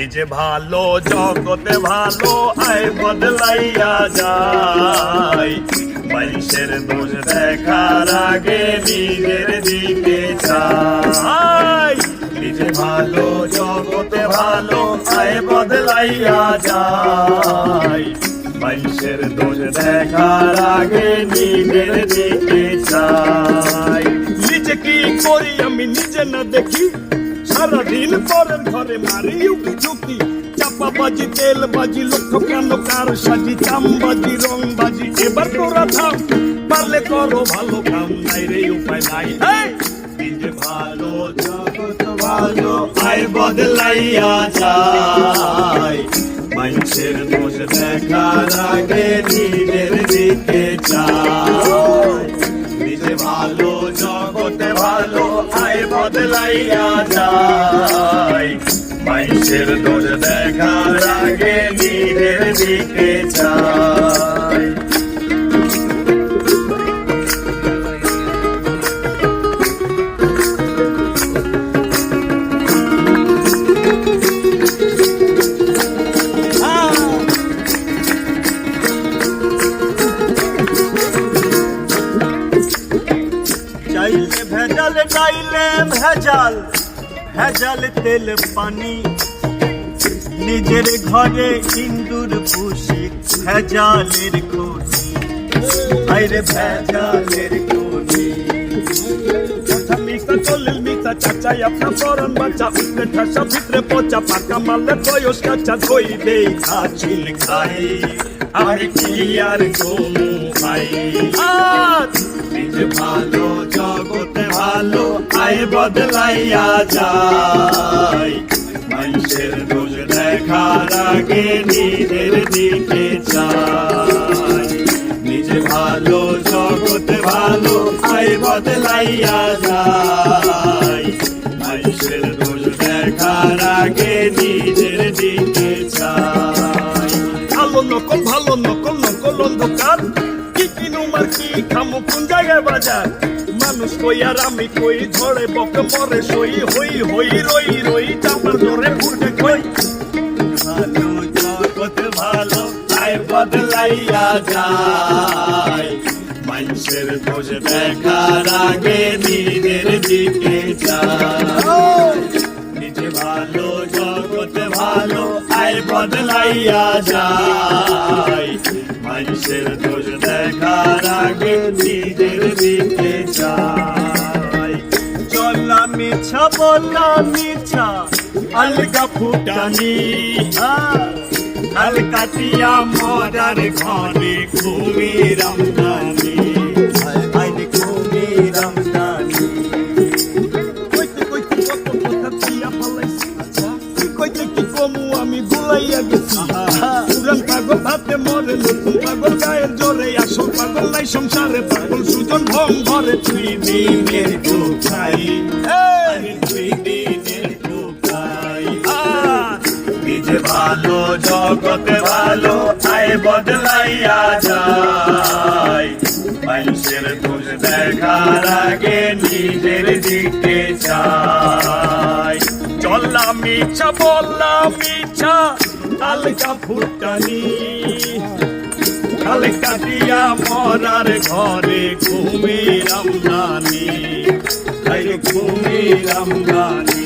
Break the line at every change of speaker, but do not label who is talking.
নিজে ভালো, জগতে ভালো, আয় বদলাইয়া যায় মানুষের দোষ দেখার আগে নিজের দিকে চাই। নিজে ভালো, জগতে ভালো, আয় বদলাইয়া যায় মানুষের দোষ দেখার আগে নিজের দিকে চাই। নিজে কি করি আমি নিজে না দেখি? সারাদিন পরের ঘরে মারি উকি লক্ষ কেন কার সাজি? এবার তোরা থাম। পারলে করো ভালো কাম, নাই রে উপায় নাই। নিজে ভালো জগৎ ভালো, আয় বদলাইয়া মানুষের দোষ নিজের দিকে বদলাইয়া যায়। মানুষের দোষ দেখার আগে নিজের দিকে চায় চাইলে ভেজাল চাইলে ভেজাল। ভেজাল তেল, পানি। নিজের ঘরে ইন্দুর পুষি, ভেজালের খনি। আইরে ভেজালের খনি। কথা মিথ্যা চলিল মিথ্যা চাচাই, আপনার কি আর নিজে ভালো বদলাইয়া যায়। মানুষের দোষ দেখার আগে নিজের দিকে চায় নিজে ভালো জগতে ভালো, আয় বদলাইয়া যায়। মানুষের দোষ দেখার আগে নিজের দিকে চায় ভালো নকল ভালো নকল নকল অন্ধকার। কি কিনুমার, কি খামো, কোন জায়গায় বাজার? মানুষ কই আর আমি কই, ঝড়ে বকে মরে সই, হই হই, রই রই চাপার জোরে ফুটে কই। ভালো জগৎ ভালো আয় বদলাইয়া যায়। মানুষের দোষ দেখার আগে নিজের দিকে যায়। নিজে ভালো জগতে ভালো আয় বদলাইয়া যায়। মানুষের দোষ দেখার আগে নিজের দিকে মিছা বলা মিছা, আলগা ফুটানি। কালকাটিয়া মরার ঘরে ঘুমি রামদানি আমি ভুলাইয়া গেছি। পুরান পাগল ভাতে মরে, নতুন পাগল গায়ের জোরে আসল পাগল নাই সংসারে, পাগল সুজন ভং ঘরে তুই দিনের ঢুকাই ভালো, জগতে ভালো, আয় বদলাইয়া যায় মানুষের দোষ দেখার আগে নিজের দিকে চাই। চললাম মিছা, বললাম মিছা কালকা ফুটানি। কাল কাটিয়া মরার ঘরে ঘুমি রামদানি ঘুমি রামদানি